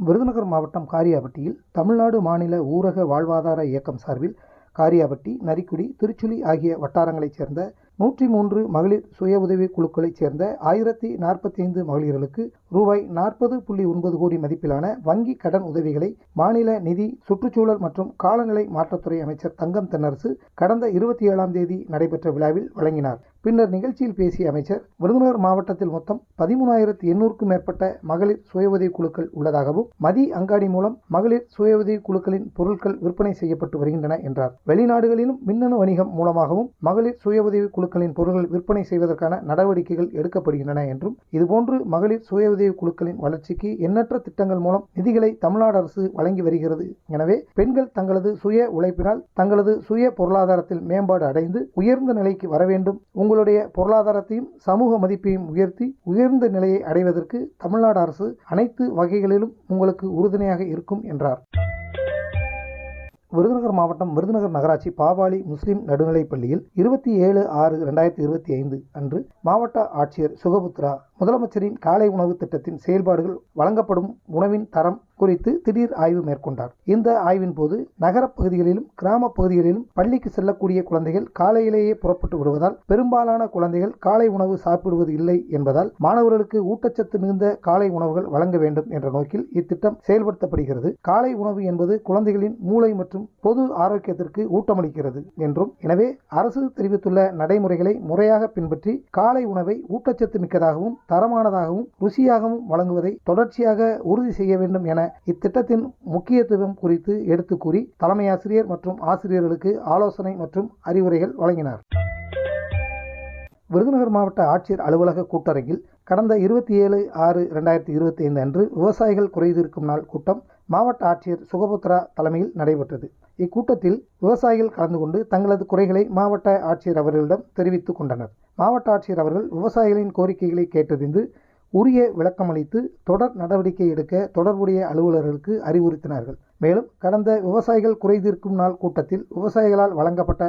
விருதுநகர் மாவட்டம் காரியாபட்டியில் தமிழ்நாடு மாநில ஊரக வாழ்வாதார இயக்கம் சார்பில் காரியாபட்டி நரிக்குடி திருச்சுழி ஆகிய வட்டாரங்களைச் சேர்ந்த நூற்றி மூன்று மகளிர் சுய உதவி குழுக்களைச் சேர்ந்த ஆயிரத்தி நாற்பத்தி ஐந்து மகளிர்களுக்கு ரூபாய் நாற்பது புள்ளி ஒன்பது கோடி மதிப்பிலான வங்கி கடன் உதவிகளை மாநில நிதி சுற்றுச்சூழல் மற்றும் காலநிலை மாற்றத்துறை அமைச்சர் தங்கம் தென்னரசு கடந்த இருபத்தி ஏழாம் தேதி நடைபெற்ற விழாவில் வழங்கினார். பின்னர் நிகழ்ச்சியில் பேசிய அமைச்சர் விருதுநகர் மாவட்டத்தில் மொத்தம் பதிமூணாயிரத்தி எண்ணூறுக்கும் மேற்பட்ட மகளிர் சுய உதவி குழுக்கள் உள்ளதாகவும் மதி அங்காடி மூலம் மகளிர் சுய உதவி குழுக்களின் பொருட்கள் விற்பனை செய்யப்பட்டு வருகின்றன என்றார். வெளிநாடுகளிலும் மின்னணு வணிகம் மூலமாகவும் மகளிர் சுய உதவி குழு பொருட்களின் பொருட்கள் விற்பனை செய்வதற்கான நடவடிக்கைகள் எடுக்கப்படுகின்றன என்றும் இதுபோன்று மகளிர் சுய உதவி குழுக்களின் வளர்ச்சிக்கு எண்ணற்ற திட்டங்கள் மூலம் நிதிகளை தமிழ்நாடு அரசு வழங்கி வருகிறது. எனவே பெண்கள் தங்களது சுய உழைப்பினால் தங்களது சுய பொருளாதாரத்தில் மேம்பாடு அடைந்து உயர்ந்த நிலைக்கு வர வேண்டும். உங்களுடைய பொருளாதாரத்தையும் சமூக மதிப்பையும் உயர்த்தி உயர்ந்த நிலையை அடைவதற்கு தமிழ்நாடு அரசு அனைத்து வகைகளிலும் உங்களுக்கு உறுதுணையாக இருக்கும் என்றார். விருதுநகர் மாவட்டம் விருதுநகர் நகராட்சி பாவாளி முஸ்லிம் நடுநிலைப் பள்ளியில் இருபத்தி ஏழு ஆறு இரண்டாயிரத்தி இருபத்தி ஐந்து அன்று மாவட்ட ஆட்சியர் சுகபுத்ரா முதலமைச்சரின் காலை உணவு திட்டத்தின் செயல்பாடுகள் வழங்கப்படும் உணவின் தரம் குறித்து திடீர் ஆய்வு மேற்கொண்டார். இந்த ஆய்வின் போது நகரப் பகுதிகளிலும் கிராமப் பகுதிகளிலும் பள்ளிக்கு செல்லக்கூடிய குழந்தைகள் காலையிலேயே புறப்பட்டு விடுவதால் பெரும்பாலான குழந்தைகள் காலை உணவு சாப்பிடுவது இல்லை என்பதால் மாணவர்களுக்கு ஊட்டச்சத்து மிகுந்த காலை உணவுகள் வழங்க வேண்டும் என்ற நோக்கில் இத்திட்டம் செயல்படுத்தப்படுகிறது. காலை உணவு என்பது குழந்தைகளின் மூளை மற்றும் பொது ஆரோக்கியத்திற்கு ஊட்டமளிக்கிறது என்றும் எனவே அரசு தெரிவித்துள்ள நடைமுறைகளை முறையாக பின்பற்றி காலை உணவை ஊட்டச்சத்து மிக்கதாகவும் தரமானதாகவும் ருசியாகவும் வழங்குவதை தொடர்ச்சியாக உறுதி செய்ய வேண்டும் என இத்திட்டத்தின் முக்கியத்துவம் குறித்து எடுத்து கூறி தலைமை ஆசிரியர் மற்றும் ஆசிரியர்களுக்கு ஆலோசனை மற்றும் அறிவுரைகள் வழங்கினார். விருதுநகர் மாவட்ட ஆட்சியர் அலுவலக கூட்டரங்கில் கடந்த இருபத்தி ஏழு ஆறு ரெண்டாயிரத்தி இருபத்தி ஐந்து அன்று விவசாயிகள் குறைதீர்க்கும் நாள் கூட்டம் மாவட்ட ஆட்சியர் சுகபுத்ரா தலைமையில் நடைபெற்றது. இக்கூட்டத்தில் விவசாயிகள் கலந்து கொண்டு தங்களது குறைகளை மாவட்ட ஆட்சியர் அவர்களிடம் தெரிவித்துக் கொண்டனர். மாவட்ட ஆட்சியர் அவர்கள் விவசாயிகளின் கோரிக்கைகளை கேட்டறிந்து உரிய விளக்கமளித்து தொடர் நடவடிக்கை எடுக்க தொடர்புடைய அலுவலர்களுக்கு அறிவுறுத்தினார்கள். மேலும் கடந்த விவசாயிகள் குறைதீர்க்கும் நாள் கூட்டத்தில் விவசாயிகளால் வழங்கப்பட்ட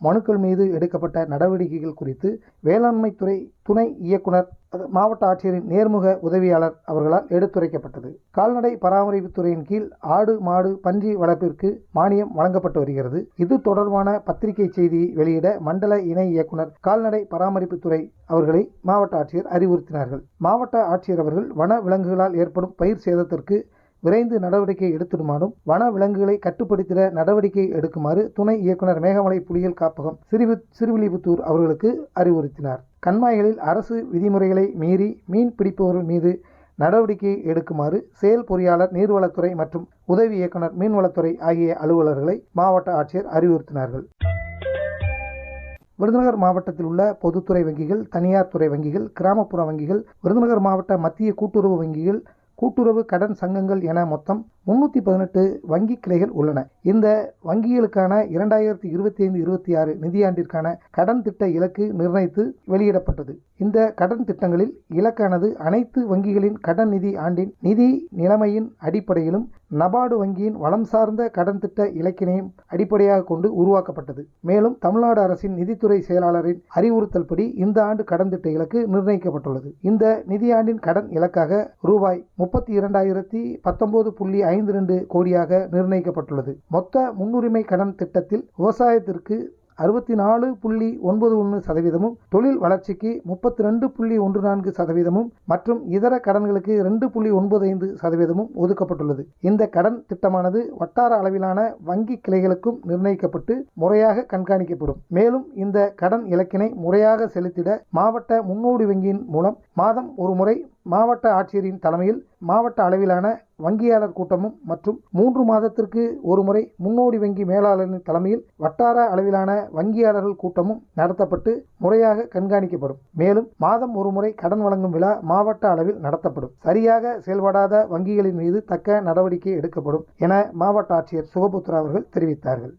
மனுக்கள் மீது எடுக்கப்பட்ட நடவடிக்கைகள் குறித்து வேளாண்மைத்துறை துணை இயக்குனர் மாவட்ட ஆட்சியரின் நேர்முக உதவியாளர் அவர்களால் எடுத்துரைக்கப்பட்டது. கால்நடை பராமரிப்புத்துறையின் கீழ் ஆடு மாடு பன்றி வளர்ப்பிற்கு மானியம் வழங்கப்பட்டு வருகிறது. இது தொடர்பான பத்திரிகை செய்தியை வெளியிட மண்டல இணை இயக்குனர் கால்நடை பராமரிப்புத்துறை அவர்களை மாவட்ட ஆட்சியர் அறிவுறுத்தினார்கள். மாவட்ட ஆட்சியர் அவர்கள் வன விலங்குகளால் ஏற்படும் பயிர் சேதத்திற்கு விரைந்து நடவடிக்கை எடுத்திடுமாறும் வன விலங்குகளை கட்டுப்படுத்திட நடவடிக்கை எடுக்குமாறு துணை இயக்குனர் மேகமலை புலிகள் காப்பகம் சிறுவி சிறுவில்லிபுத்தூர் அவர்களுக்கு அறிவுறுத்தினார். கண்மாய்களில் அரசு விதிமுறைகளை மீறி மீன் பிடிப்பவர்கள் மீது நடவடிக்கை எடுக்குமாறு செயல் பொறியாளர் நீர்வளத்துறை மற்றும் உதவி இயக்குனர் மீன்வளத்துறை ஆகிய அலுவலர்களை மாவட்ட ஆட்சியர் அறிவுறுத்தினார்கள். விருதுநகர் மாவட்டத்தில் உள்ள பொதுத்துறை வங்கிகள் தனியார் துறை வங்கிகள் கிராமப்புற வங்கிகள் விருதுநகர் மாவட்ட மத்திய கூட்டுறவு வங்கிகள் கூட்டுறவு கடன் சங்கங்கள் என மொத்தம் முன்னூற்றி பதினெட்டு வங்கி கிளைகள் உள்ளன. இந்த வங்கிகளுக்கான இரண்டாயிரத்தி இருபத்தி ஐந்து இருபத்தி ஆறு நிதியாண்டிற்கான கடன் திட்ட இலக்கு நிர்ணயித்து வெளியிடப்பட்டது. இந்த கடன் திட்டங்களில் இலக்கானது அனைத்து வங்கிகளின் கடன் நிதி ஆண்டின் நிதி நிலைமையின் அடிப்படையிலும் நபார்டு வங்கியின் வளம் சார்ந்த கடன் திட்ட இலக்கினையும் அடிப்படையாக கொண்டு உருவாக்கப்பட்டது. மேலும் தமிழ்நாடு அரசின் நிதித்துறை செயலாளரின் அறிவுறுத்தல் படி இந்த ஆண்டு கடன் திட்ட இலக்கு நிர்ணயிக்கப்பட்டுள்ளது. இந்த நிதியாண்டின் கடன் இலக்காக ரூபாய் முப்பத்தி இரண்டாயிரத்தி பத்தொன்பது புள்ளி ஐந்து ரெண்டு கோடியாக நிர்ணயிக்கப்பட்டுள்ளது. மொத்த முன்னுரிமை கடன் திட்டத்தில் விவசாயத்திற்கு அறுபத்தி நாலு புள்ளி ஒன்பது ஒன்று சதவீதமும் தொழில் வளர்ச்சிக்கு முப்பத்தி ரெண்டு புள்ளி ஒன்று நான்கு சதவீதமும் மற்றும் இதர கடன்களுக்கு ரெண்டு புள்ளி ஒன்பது ஐந்து சதவீதமும் ஒதுக்கப்பட்டுள்ளது. இந்த கடன் திட்டமானது வட்டார அளவிலான வங்கி கிளைகளுக்கும் நிர்ணயிக்கப்பட்டு முறையாக கண்காணிக்கப்படும். மேலும் இந்த கடன் இலக்கினை முறையாக செலுத்திட மாவட்ட முன்னோடி வங்கியின் மூலம் மாதம் ஒரு முறை மாவட்ட ஆட்சியரின் தலைமையில் மாவட்ட அளவிலான வங்கியாளர் கூட்டமும் மற்றும் மூன்று மாதத்திற்கு ஒருமுறை முன்னோடி வங்கி மேலாளரின் தலைமையில் வட்டார அளவிலான வங்கியாளர்கள் கூட்டமும் நடத்தப்பட்டு முறையாக கண்காணிக்கப்படும். மேலும் மாதம் ஒருமுறை கடன் வழங்கும் விழா மாவட்ட அளவில் நடத்தப்படும். சரியாக செயல்படாத வங்கிகளின் மீது தக்க நடவடிக்கை எடுக்கப்படும் என மாவட்ட ஆட்சியர் சுகபுத்ரா அவர்கள் தெரிவித்தார்கள்.